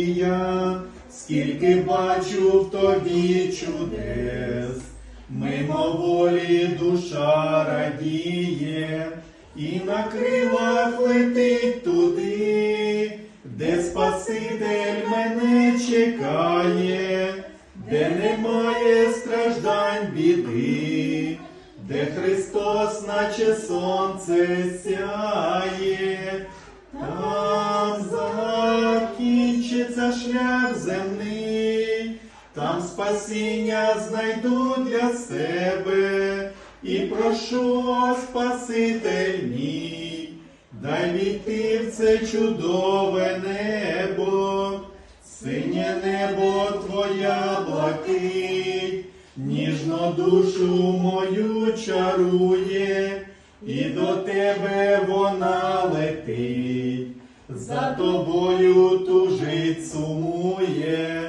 Я скільки бачу в тобі чудес, мимоволі душа радіє, і на крилах летить туди, де Спаситель мене чекає, де немає страждань біди, де Христос, наче сонце сяє. Шлях земний, там спасіння знайду для себе. І прошу, Спаситель мій, дай війти в це чудове небо, синє небо твоя блакить, ніжно душу мою чарує і до тебе вона летить, за тобою тужить сумує,